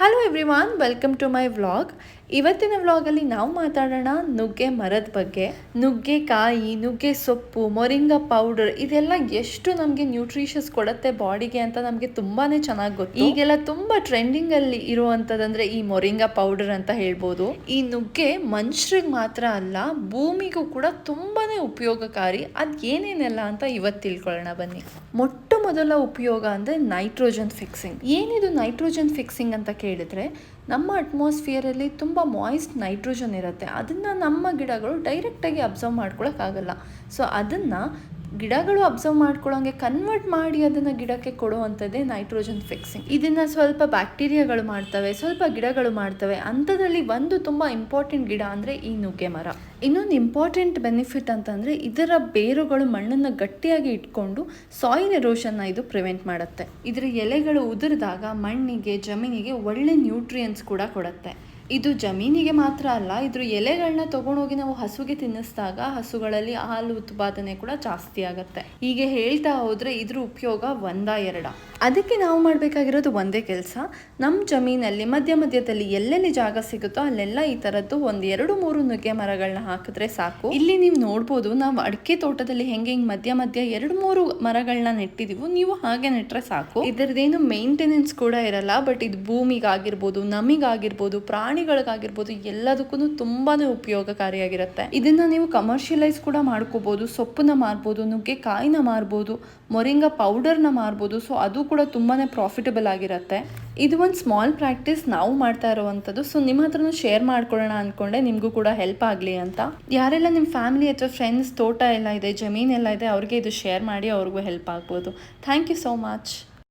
Hello everyone welcome to my vlog ಇವತ್ತಿನ ವ್ಲಾಗಲ್ಲಿ ನಾವು ಮಾತಾಡೋಣ ನುಗ್ಗೆ ಮರದ ಬಗ್ಗೆ. ನುಗ್ಗೆಕಾಯಿ ನುಗ್ಗೆ ಸೊಪ್ಪು, ಮೊರಿಂಗ ಪೌಡರ್ ಇದೆಲ್ಲ ಎಷ್ಟು ನಮಗೆ ನ್ಯೂಟ್ರಿಷಸ್ ಕೊಡುತ್ತೆ ಬಾಡಿಗೆ ಅಂತ ನಮಗೆ ತುಂಬಾನೇ ಚೆನ್ನಾಗಿ ಗೊತ್ತು. ಈಗೆಲ್ಲ ತುಂಬ ಟ್ರೆಂಡಿಂಗಲ್ಲಿ ಇರುವಂಥದ್ದಂದ್ರೆ ಈ ಮೊರಿಂಗ ಪೌಡರ್ ಅಂತ ಹೇಳ್ಬೋದು. ಈ ನುಗ್ಗೆ ಮನುಷ್ಯರಿಗೆ ಮಾತ್ರ ಅಲ್ಲ, ಭೂಮಿಗೂ ಕೂಡ ತುಂಬಾನೇ ಉಪಯೋಗಕಾರಿ. ಅದು ಏನೇನೆಲ್ಲ ಅಂತ ಇವತ್ತು ತಿಳ್ಕೊಳ್ಳೋಣ ಬನ್ನಿ. ಮೊಟ್ಟ ಮೊದಲ ಉಪಯೋಗ ಅಂದರೆ ನೈಟ್ರೋಜನ್ ಫಿಕ್ಸಿಂಗ್. ಏನಿದು ನೈಟ್ರೋಜನ್ ಫಿಕ್ಸಿಂಗ್ ಅಂತ ಕೇಳಿದರೆ, ನಮ್ಮ ಅಟ್ಮಾಸ್ಫಿಯರಲ್ಲಿ ತುಂಬ ಮಾಯಿಸ್ಟ್ ನೈಟ್ರೋಜನ್ ಇರುತ್ತೆ. ಅದನ್ನು ನಮ್ಮ ಗಿಡಗಳು ಡೈರೆಕ್ಟಾಗಿ ಅಬ್ಸರ್ವ್ ಮಾಡ್ಕೊಳಕ್ಕಾಗಲ್ಲ ಸೊ ಅದನ್ನು ಗಿಡಗಳು ಅಬ್ಸರ್ವ್ ಮಾಡ್ಕೊಳ್ಳೋಂಗೆ ಕನ್ವರ್ಟ್ ಮಾಡಿ ಅದನ್ನು ಗಿಡಕ್ಕೆ ಕೊಡುವಂಥದ್ದೇ ನೈಟ್ರೋಜನ್ ಫಿಕ್ಸಿಂಗ್ ಇದನ್ನು ಸ್ವಲ್ಪ ಬ್ಯಾಕ್ಟೀರಿಯಾಗಳು ಮಾಡ್ತವೆ, ಸ್ವಲ್ಪ ಗಿಡಗಳು ಮಾಡ್ತವೆ. ಅಂಥದ್ರಲ್ಲಿ ಒಂದು ತುಂಬ ಇಂಪಾರ್ಟೆಂಟ್ ಗಿಡ ಅಂದರೆ ಈ ನುಗ್ಗೆ ಮರ. ಇನ್ನೊಂದು ಇಂಪಾರ್ಟೆಂಟ್ ಬೆನಿಫಿಟ್ ಅಂತಂದರೆ ಇದರ ಬೇರುಗಳು ಮಣ್ಣನ್ನು ಗಟ್ಟಿಯಾಗಿ ಇಟ್ಕೊಂಡು ಸಾಯಿಲ್ ಎರೋಷನ್ನ ಇದು ಪ್ರಿವೆಂಟ್ ಮಾಡುತ್ತೆ. ಇದರ ಎಲೆಗಳು ಉದುರಿದಾಗ ಮಣ್ಣಿಗೆ, ಜಮೀನಿಗೆ ಒಳ್ಳೆ ನ್ಯೂಟ್ರಿಯನ್ಸ್ ಕೂಡ ಕೊಡುತ್ತೆ. ಇದು ಜಮೀನಿಗೆ ಮಾತ್ರ ಅಲ್ಲ, ಇದ್ರ ಎಲೆಗಳನ್ನ ತಗೊಂಡೋಗಿ ನಾವು ಹಸುಗೆ ತಿನ್ನಿಸಿದಾಗ ಹಸುಗಳಲ್ಲಿ ಹಾಲು ಉತ್ಪಾದನೆ ಕೂಡ ಜಾಸ್ತಿ ಆಗುತ್ತೆ. ಹೀಗೆ ಹೇಳ್ತಾ ಹೋದ್ರೆ ಇದ್ರ ಉಪಯೋಗ ಒಂದ ಎರಡ. ಅದಕ್ಕೆ ನಾವು ಮಾಡಬೇಕಾಗಿರೋದು ಒಂದೇ ಕೆಲಸ. ನಮ್ಮ ಜಮೀನಲ್ಲಿ ಮಧ್ಯ ಮಧ್ಯದಲ್ಲಿ ಎಲ್ಲೆಲ್ಲಿ ಜಾಗ ಸಿಗುತ್ತೋ ಅಲ್ಲೆಲ್ಲ ಈ ಥರದ್ದು ಒಂದು ಎರಡು ಮೂರು ನುಗ್ಗೆ ಮರಗಳನ್ನ ಹಾಕಿದ್ರೆ ಸಾಕು. ಇಲ್ಲಿ ನೀವು ನೋಡ್ಬೋದು, ನಾವು ಅಡಿಕೆ ತೋಟದಲ್ಲಿ ಹೆಂಗೆ ಹಿಂಗೆ ಮಧ್ಯ ಮಧ್ಯ ಎರಡು ಮೂರು ಮರಗಳನ್ನ ನೆಟ್ಟಿದೀವೋ, ನೀವು ಹಾಗೆ ನೆಟ್ರೆ ಸಾಕು. ಇದರದೇನು ಮೇಂಟೆನೆನ್ಸ್ ಕೂಡ ಇರಲ್ಲ ಬಟ್ ಇದು ಭೂಮಿಗಾಗಿರ್ಬೋದು, ನಮಿಗಾಗಿರ್ಬೋದು ಪ್ರಾಣಿಗಳಿಗಾಗಿರ್ಬೋದು ಎಲ್ಲದಕ್ಕೂ ತುಂಬಾನೇ ಉಪಯೋಗಕಾರಿಯಾಗಿರುತ್ತೆ. ಇದನ್ನ ನೀವು ಕಮರ್ಷಿಯಲೈಸ್ ಕೂಡ ಮಾಡ್ಕೋಬೋದು, ಸೊಪ್ಪನ್ನ ಮಾರ್ಬೋದು ನುಗ್ಗೆಕಾಯಿನ ಮಾರ್ಬೋದು, ಮೊರಿಂಗ ಪೌಡರ್ನ ಮಾರ್ಬೋದು ಸೊ ಅದು ಕೂಡ ತುಂಬಾನೇ ಪ್ರಾಫಿಟಬಲ್ ಆಗಿರುತ್ತೆ. ಇದು ಒಂದು ಸ್ಮಾಲ್ ಪ್ರಾಕ್ಟೀಸ್ ನಾವು ಮಾಡ್ತಾ ಇರುವಂಥದ್ದು ಸೊ ನಿಮ್ಮ ಹತ್ರನೂ ಶೇರ್ ಮಾಡ್ಕೊಳ್ಳೋಣ ಅಂದ್ಕೊಂಡೆ ನಿಮಗೂ ಕೂಡ ಹೆಲ್ಪ್ ಆಗಲಿ ಅಂತ. ಯಾರೆಲ್ಲ ನಿಮ್ಮ ಫ್ಯಾಮಿಲಿ ಅಥವಾ ಫ್ರೆಂಡ್ಸ್ ತೋಟ ಎಲ್ಲ ಇದೆ, ಜಮೀನೆಲ್ಲ ಇದೆ, ಅವ್ರಿಗೆ ಇದು ಶೇರ್ ಮಾಡಿ ಅವ್ರಿಗೂ ಹೆಲ್ಪ್ ಆಗ್ಬೋದು. Thank you so much